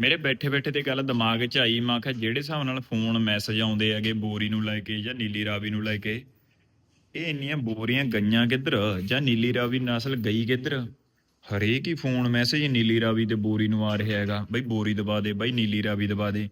ਮੇਰੇ ਬੈਠੇ ਬੈਠੇ ਤੇ ਗੱਲ ਦਿਮਾਗ 'ਚ ਆਈ, ਮੈਂ ਕਿਹਾ ਜਿਹੜੇ ਹਿਸਾਬ ਨਾਲ ਫੋਨ ਮੈਸੇਜ ਆਉਂਦੇ ਹੈਗੇ ਬੋਰੀ ਨੂੰ ਲੈ ਕੇ ਜਾਂ ਨੀਲੀ ਰਾਵੀ ਨੂੰ ਲੈ ਕੇ, ਇਹ ਇੰਨੀਆਂ ਬੋਰੀਆਂ ਗਈਆਂ ਕਿੱਧਰ? ਜਾਂ ਨੀਲੀ ਰਾਵੀ ਨਸਲ ਗਈ ਕਿੱਧਰ? ਹਰੇਕ ਹੀ ਫੋਨ ਮੈਸੇਜ ਨੀਲੀ ਰਾਵੀ ਤੇ ਬੋਰੀ ਨੂੰ ਆ ਰਿਹਾ ਹੈਗਾ। ਬਈ ਬੋਰੀ ਦਬਾ ਦੇ, ਬਈ ਨੀਲੀ ਰਾਵੀ ਦਬਾ ਦੇ।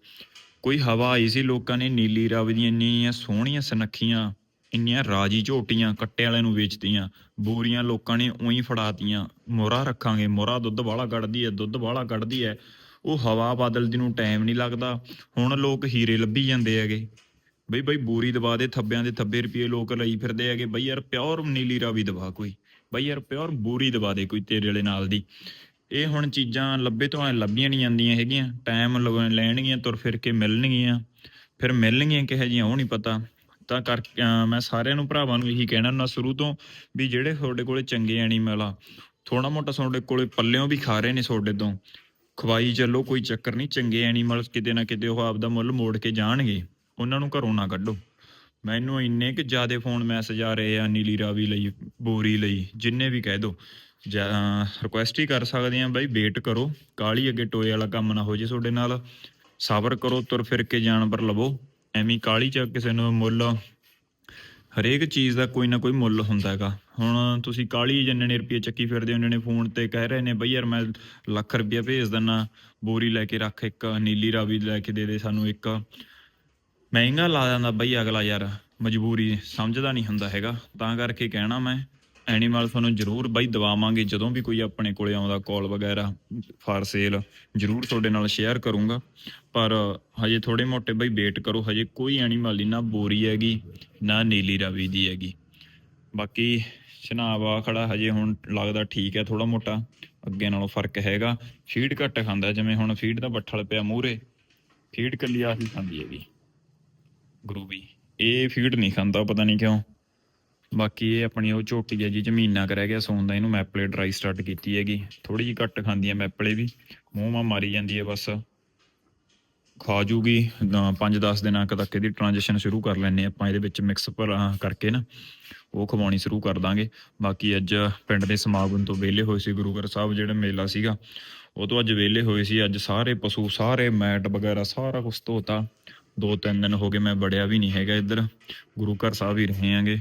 ਕੋਈ ਹਵਾ ਆਈ ਸੀ ਲੋਕਾਂ ਨੇ ਨੀਲੀ ਰਾਵੀ ਦੀਆਂ ਇੰਨੀਆਂ ਸੋਹਣੀਆਂ ਸਨੱਖੀਆਂ, ਇੰਨੀਆਂ ਰਾਜੀ ਝੋਟੀਆਂ ਕੱਟੇ ਵਾਲਿਆਂ ਨੂੰ ਵੇਚਤੀਆਂ, ਬੋਰੀਆਂ ਲੋਕਾਂ ਨੇ ਉਹੀ ਫੜਾਤੀਆਂ। ਮੋਹਰਾ ਰੱਖਾਂਗੇ, ਮੋਹਰਾ ਦੁੱਧ ਵਾਲਾ ਕੱਢਦੀ ਹੈ, ਦੁੱਧ ਵਾਲਾ ਕੱਢਦੀ ਹੈ। ਉਹ ਹਵਾ ਬਦਲਦੀ ਨੂੰ ਟਾਈਮ ਨਹੀਂ ਲੱਗਦਾ। ਹੁਣ ਲੋਕ ਹੀਰੇ ਲੱਭੀ ਜਾਂਦੇ ਹੈਗੇ। ਬਈ ਬਈ ਬੋਰੀ ਦਵਾ ਦੇ, ਥੱਬਿਆਂ ਦੇ ਥੱਬੇ ਰੁਪਏ ਲੋਕ ਲਈ ਫਿਰਦੇ ਹੈਗੇ। ਬਈ ਯਾਰ ਪਿਓਰ ਨੀਲੀ ਰਾਵੀ ਦਬਾ ਕੋਈ। ਬਈ ਯਾਰ ਪਿਓਰ ਬੋਰੀ ਦਵਾ ਦੇ ਕੋਈ ਤੇਰੇ ਵਾਲੇ ਨਾਲ ਦੀ। ਇਹ ਹੁਣ ਚੀਜ਼ਾਂ ਲੱਭੇ ਤੋਂ ਐ ਲੱਭੀਆਂ ਨਹੀਂ ਜਾਂਦੀਆਂ ਹੈਗੀਆਂ। ਟਾਈਮ ਲੈਣਗੀਆਂ, ਤੁਰ ਫਿਰ ਕੇ ਮਿਲਣਗੀਆਂ। ਫਿਰ ਮਿਲਣਗੀਆਂ ਕਿਹੋ ਜਿਹੀਆਂ ਉਹ ਨਹੀਂ ਪਤਾ। ਤਾਂ ਕਰ ਮੈਂ ਸਾਰਿਆਂ ਨੂੰ ਭਰਾਵਾਂ ਨੂੰ ਇਹੀ ਕਹਿਣਾ ਨਾ ਸ਼ੁਰੂ ਤੋਂ ਵੀ ਜਿਹੜੇ ਤੁਹਾਡੇ ਕੋਲੇ ਚੰਗੇ ਐਨੀਮਲ ਆ ਥੋੜਾ ਮੋਟਾ ਤੁਹਾਡੇ ਕੋਲੇ ਪੱਲਿਓਂ ਵੀ ਖਾ ਰਹੇ ਨੇ ਤੁਹਾਡੇ ਤੋਂ। ਖਵਾਈ ਚੱਲੋ, ਕੋਈ ਚੱਕਰ ਨਹੀਂ, ਚੰਗੇ ਐਨੀਮਲਸ ਕਿਤੇ ਨਾ ਕਿਤੇ ਉਹ ਆਪਦਾ ਮੁੱਲ ਮੋੜ ਕੇ ਜਾਣਗੇ। ਉਹਨਾਂ ਨੂੰ ਘਰੋਂ ਨਾ ਕੱਢੋ। ਮੈਨੂੰ ਇੰਨੇ ਕਿ ਜਿਆਦੇ ਫੋਨ ਮੈਸੇਜ ਆ ਰਹੇ ਆ, ਨੀਲੀ ਰਾਵੀ ਲਈ, ਬੋਰੀ ਲਈ, ਜਿੰਨੇ ਵੀ ਕਹਿ ਦੋ। ਰਿਕੁਐਸਟ ਹੀ ਕਰ ਸਕਦੇ ਆ, ਬਾਈ ਵੇਟ ਕਰੋ ਕਾਲੀ ਅੱਗੇ ਟੋਏ ਵਾਲਾ ਕੰਮ ਨਾ ਹੋ ਜੇ ਤੁਹਾਡੇ ਨਾਲ। ਸਬਰ ਕਰੋ, ਤੁਰ ਫਿਰ ਕੇ ਜਾਨਵਰ ਲਵੋ। ਐਵੇਂ ਕਾਲੀ ਚ ਕਿਸੇ ਨੂੰ ਮੁੱਲ ਹਰੇਕ ਚੀਜ਼ ਦਾ ਕੋਈ ਨਾ ਕੋਈ ਮੁੱਲ ਹੁੰਦਾ ਹੈਗਾ। ਹੁਣ ਤੁਸੀਂ ਕਾਲੀ ਜਿੰਨੇ ਨੇ ਰੁਪਏ ਚੱਕੀ ਫਿਰਦੇ ਹੋ ਉਹਨਾਂ ਨੇ ਫੋਨ ਤੇ ਕਹਿ ਰਹੇ ਨੇ, ਬਈ ਯਾਰ ਮੈਂ ਲੱਖ ਰੁਪਏ ਭੇਜ ਦਿੰਨਾ, ਬੋਰੀ ਲੈ ਕੇ ਰੱਖ ਇੱਕ, ਨੀਲੀ ਰਾਵੀ ਲੈ ਕੇ ਦੇ ਦੇ ਸਾਨੂੰ ਇੱਕ। ਮਹਿੰਗਾ ਲਾ ਦਿੰਦਾ ਬਈ ਅਗਲਾ ਯਾਰ, ਮਜਬੂਰੀ ਸਮਝਦਾ ਨਹੀਂ ਹੁੰਦਾ ਹੈਗਾ। ਤਾਂ ਕਰਕੇ ਕਹਿਣਾ ਮੈਂ ਐਨੀਮਲ ਤੁਹਾਨੂੰ ਜ਼ਰੂਰ ਬਾਈ ਦਵਾਵਾਂਗੇ, ਜਦੋਂ ਵੀ ਕੋਈ ਆਪਣੇ ਕੋਲੇ ਆਉਂਦਾ ਕਾਲ ਵਗੈਰਾ ਫਾਰ ਸੇਲ ਜ਼ਰੂਰ ਤੁਹਾਡੇ ਨਾਲ ਸ਼ੇਅਰ ਕਰੂੰਗਾ। ਪਰ ਹਜੇ ਥੋੜੇ ਮੋਟੇ ਬਈ ਵੇਟ ਕਰੋ, ਹਜੇ ਕੋਈ ਐਨੀਮਲ ਨਹੀਂ ਨਾ ਬੋਰੀ ਹੈਗੀ, ਨਾ ਨੀਲੀ ਰਾਵੀ ਦੀ ਹੈਗੀ। ਬਾਕੀ ਸ਼ਨਾਵਾ ਖੜਾ ਹਜੇ ਹੁਣ ਲੱਗਦਾ ਠੀਕ ਹੈ ਥੋੜਾ ਮੋਟਾ, ਅੱਗੇ ਨਾਲੋਂ ਫ਼ਰਕ ਹੈਗਾ। ਫੀਡ ਘੱਟ ਖਾਂਦਾ, ਜਿਵੇਂ ਹੁਣ ਫੀਡ ਦਾ ਬੱਠਲ ਪਿਆ ਮੂਰੇ ਫੀਡ ਕੱਲੀ ਆਹੀ ਖਾਂਦੀ ਹੈਗੀ ਗਰੂਬੀ ਇਹ ਫੀਡ ਨਹੀਂ ਖਾਂਦਾ, ਪਤਾ ਨਹੀਂ ਕਿਉਂ। ਬਾਕੀ ਇਹ ਆਪਣੀ ਉਹ ਝੋਟੀ ਹੈ ਜੀ, ਜ਼ਮੀਨਾਂ ਕਰ ਰਹਿ ਗਿਆ ਸੌਣ ਦਾ, ਇਹਨੂੰ ਮੈਪਲੇ ਡਰਾਈ ਸਟਾਰਟ ਕੀਤੀ ਹੈਗੀ। ਥੋੜੀ ਜਿਹੀ ਘੱਟ ਖਾਂਦੀ ਹੈ ਮੈਪਲੇ ਵੀ ਮੂੰਹ ਮਾ ਮਾਰੀ ਜਾਂਦੀ ਹੈ ਬਸ। ਖਾ ਜੂਗੀ 5-10 ਦਿਨਾਂ ਕੁ ਤੱਕ ਇਹਦੀ ਟ੍ਰਾਂਜੀਸ਼ਨ ਸ਼ੁਰੂ ਕਰ ਲੈਣੇ ਆਪਾਂ, ਇਹਦੇ ਵਿੱਚ ਮਿਕਸ ਭਰਾ ਕਰਕੇ ਨਾ, ਉਹ ਖਵਾਉਣੀ ਸ਼ੁਰੂ ਕਰ ਦਾਂਗੇ। ਬਾਕੀ ਅੱਜ ਪਿੰਡ ਦੇ ਸਮਾਗਮ ਤੋਂ ਵਿਹਲੇ ਹੋਏ ਸੀ ਗੁਰੂ ਗੁਰੂਗਰ ਸਾਹਿਬ, ਜਿਹੜਾ ਮੇਲਾ ਸੀਗਾ, ਉਹ ਤੋਂ ਅੱਜ ਵਿਹਲੇ ਹੋਏ ਸੀ। ਅੱਜ ਸਾਰੇ ਪਸ਼ੂ, ਸਾਰੇ ਮੈਟ ਵਗੈਰਾ, ਸਾਰਾ ਕੁਝ ਧੋਤਾ। ਦੋ ਤਿੰਨ ਦਿਨ ਹੋ ਗਏ, ਮੈਂ ਵੜਿਆ ਵੀ ਨਹੀਂ ਹੈਗਾ ਇੱਧਰ। ਗੁਰੂ ਘਰ ਸਾਹਿਬ ਹੀ ਰਹੇ ਆਂਗੇ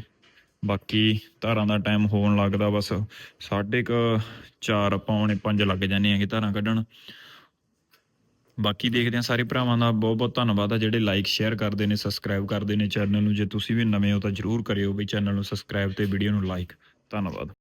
ਬਾਕੀ ਧਾਰਾਂ ਦਾ ਟਾਈਮ ਹੋਣ ਲੱਗਦਾ ਬਸ। ਸਾਢੇ ਕ 4 ਪੌਣੇ 5 ਲੱਗ ਜਾਂਦੇ ਆਂਗੇ ਧਾਰਾਂ ਕੱਢਣ। ਬਾਕੀ ਦੇਖਦੇ ਆ ਸਾਰੇ ਭਰਾਵਾਂ ਦਾ ਬਹੁਤ ਬਹੁਤ ਧੰਨਵਾਦ ਆ ਜਿਹੜੇ ਲਾਈਕ ਸ਼ੇਅਰ ਕਰਦੇ ਨੇ ਸਬਸਕ੍ਰਾਈਬ ਕਰਦੇ ਨੇ ਚੈਨਲ ਨੂੰ। ਜੇ ਤੁਸੀਂ ਵੀ ਨਵੇਂ ਹੋ ਤਾਂ ਜਰੂਰ ਕਰਿਓ ਵੀ ਚੈਨਲ ਨੂੰ ਸਬਸਕ੍ਰਾਈਬ ਤੇ ਵੀਡੀਓ ਨੂੰ ਲਾਈਕ ਧੰਨਵਾਦ।